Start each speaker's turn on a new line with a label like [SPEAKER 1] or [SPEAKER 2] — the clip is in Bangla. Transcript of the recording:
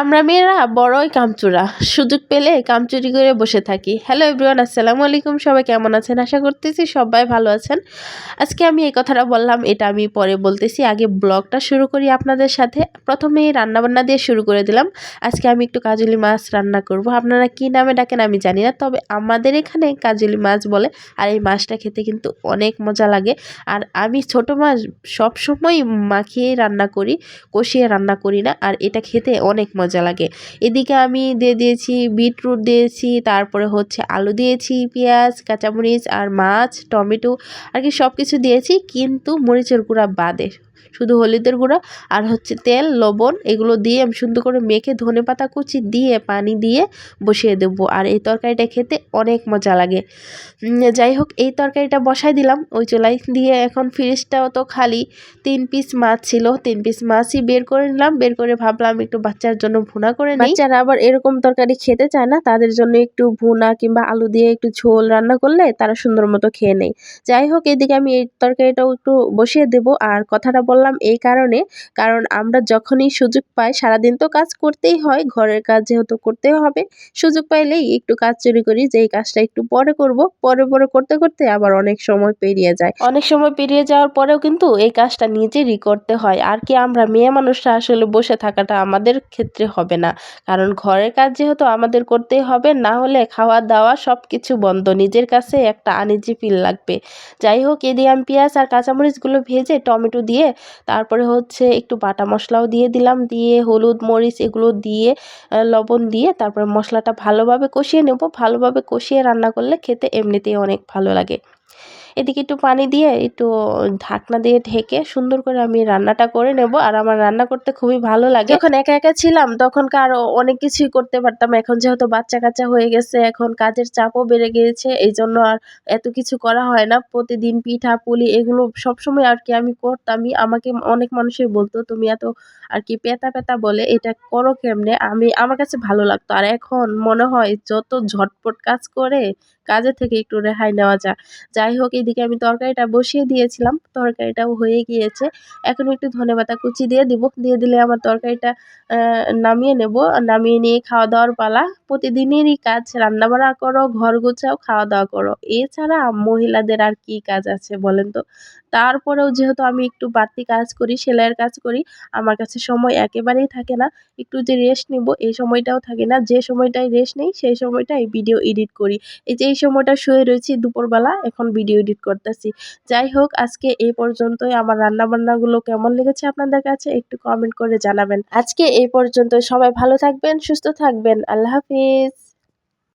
[SPEAKER 1] আমরা মেয়েরা বড়ই কামচুরা। সুযোগ পেলে কামচুরি করে বসে থাকি। হ্যালো এভরিওয়ান আসসালামু আলাইকুম। সবাই কেমন আছেন? আশা করতেছি সবাই ভালো আছেন। আজকে আমি এই কথাটা বললাম, এটা আমি পরে বলতেছি। আগে ব্লগটা শুরু করি আপনাদের সাথে। প্রথমেই রান্নাবান্না দিয়ে শুরু করে দিলাম। আজকে আমি একটু কাজুলি মাছ রান্না করব। আপনারা কি নামে ডাকেন আমি জানি না, তবে আমাদের এখানে কাজুলি মাছ বলে, আর এই মাছটা খেতে কিন্তু অনেক মজা লাগে। আর আমি ছোট মাছ সবসময় মাখিয়ে রান্না করি, কষিয়ে রান্না করি না, আর এটা খেতে অনেক মজা লাগে। এদিকে আমি দিয়ে দিয়েছি বিটরুট দিয়েছি, তারপরে হচ্ছে আলু দিয়েছি, পেঁয়াজ, কাঁচামরিচ আর মাছ, টমেটো, আর কি সব কিছু দিয়েছি, কিন্তু মরিচের গুঁড়া বাদে। শুধু হলুদের গুঁড়া আর হচ্ছে তেল, লবণ এগুলো দিয়ে আমি সুন্দর করে মেখে ধনে পাতা কুচি দিয়ে পানি দিয়ে বসিয়ে দেবো। আর এই তরকারিটা খেতে অনেক মজা লাগে। যাই হোক, এই তরকারিটা বসাই দিলাম। ওই চুলাই দিয়ে এখন ফ্রিজটাও তো খালি। তিন পিস মাছ ছিল, তিন পিস মাছই বের করে নিলাম। বের করে ভাবলাম একটু বাচ্চার জন্য ভুনা করে নিই। বাচ্চারা আবার এরকম তরকারি খেতে চায় না, তাদের জন্য একটু ভুনা কিংবা আলু দিয়ে একটু ঝোল রান্না করলে তারা সুন্দর মতো খেয়ে নেয়। যাই হোক, এদিকে আমি এই তরকারিটাও একটু বসিয়ে দেব। আর কথাটা বললাম এই কারণে। কারণ আমরা যখনই সুযোগ পাই, সারাদিন তো কাজ করতেই হয়, ঘরের কাজ যেহেতু করতে হবে, সুযোগ পাইলেই একটু কাজ চুরি করি, যে এই কাজটা একটু পরে করব, পরে পরে করতে করতে আবার অনেক সময় পেরিয়ে যায়। অনেক সময় পেরিয়ে যাওয়ার পরেও কিন্তু এই কাজটা নিজেরই করতে হয়। আর কি আমরা মেয়ে মানুষরা আসলে বসে থাকাটা আমাদের ক্ষেত্রে হবে না। কারণ ঘরের কাজ যেহেতু আমাদের করতেই হবে, না হলে খাওয়া দাওয়া সব কিছু বন্ধ। নিজের কাছে একটা আনিজি ফিল লাগবে। যাই হোক এদিকে আমি পেঁয়াজ আর কাঁচামরিচগুলো ভেজে টমেটো দিয়ে তারপরে হচ্ছে একটু বাটা মশলাও দিয়ে দিলাম। দিয়ে হলুদ, মরিচ এগুলো দিয়ে লবণ দিয়ে তারপরে মশলাটা ভালোভাবে কষিয়ে নেব। ভালোভাবে কষিয়ে রান্না করলে খেতে এমনিতেই অনেক ভালো লাগে। এদিকে একটু পানি দিয়ে একটু ঢাকনা দিয়ে ঢেকে সুন্দর করে আমি রান্নাটা করে নেব। আর আমার রান্না করতে খুবই ভালো লাগে। যখন একা একা ছিলাম, তখনকার অনেক কিছুই করতে পারতাম। এখন যেহেতু বাচ্চা কাচ্চা হয়ে গেছে, এখন কাজের চাপও বেড়ে গিয়েছে এই জন্য আর এত কিছু করা হয় না। প্রতিদিন পিঠা, পুলি এগুলো সবসময় আর কি আমি করতামই। আমাকে অনেক মানুষই বলতো, তুমি এত আর কি পেতা পেতা বলে, এটা করো কেমনে? আমি, আমার কাছে ভালো লাগতো। আর এখন মনে হয় যত ঝটপট কাজ করে কাজের থেকে একটু রেহাই নেওয়া যায়। যাই হোক এদিকে আমি তরকারিটা বসিয়ে দিয়েছিলাম, তরকারিটাও হয়ে গিয়েছে। এখন একটু ধনে পাতা কুচি দিয়ে দিব, দিয়ে দিলে আমার তরকারিটা নামিয়ে নেব। নামিয়ে নিয়ে খাওয়া দাওয়ার পালা। প্রতিদিনেরই কাজ, রান্নাবাড়া করো, ঘর গোছাও, খাওয়া দাওয়া করো। এছাড়া মহিলাদের আর কি কাজ আছে বলেন তো? তারপরেও যেহেতু আমি একটু বাড়তি কাজ করি, সেলাইয়ের কাজ করি, আমার কাছে সময় একেবারেই থাকে না। একটু যে রেস্ট নিব, এই সময়টাও থাকে না। যে সময়টাই রেস্ট নেই, সেই সময়টাই ভিডিও এডিট করি। এই যে এই সময়টা শুয়ে রয়েছি দুপুরবেলা, এখন ভিডিও এডিট করতেছি। যাই হোক, আজকে এই পর্যন্তই। আমার রান্নাবান্নাগুলো কেমন লেগেছে আপনাদের কাছে একটু কমেন্ট করে জানাবেন। আজকে এই পর্যন্ত সবাই ভালো থাকবেন, সুস্থ থাকবেন। আল্লাহ হাফিজ।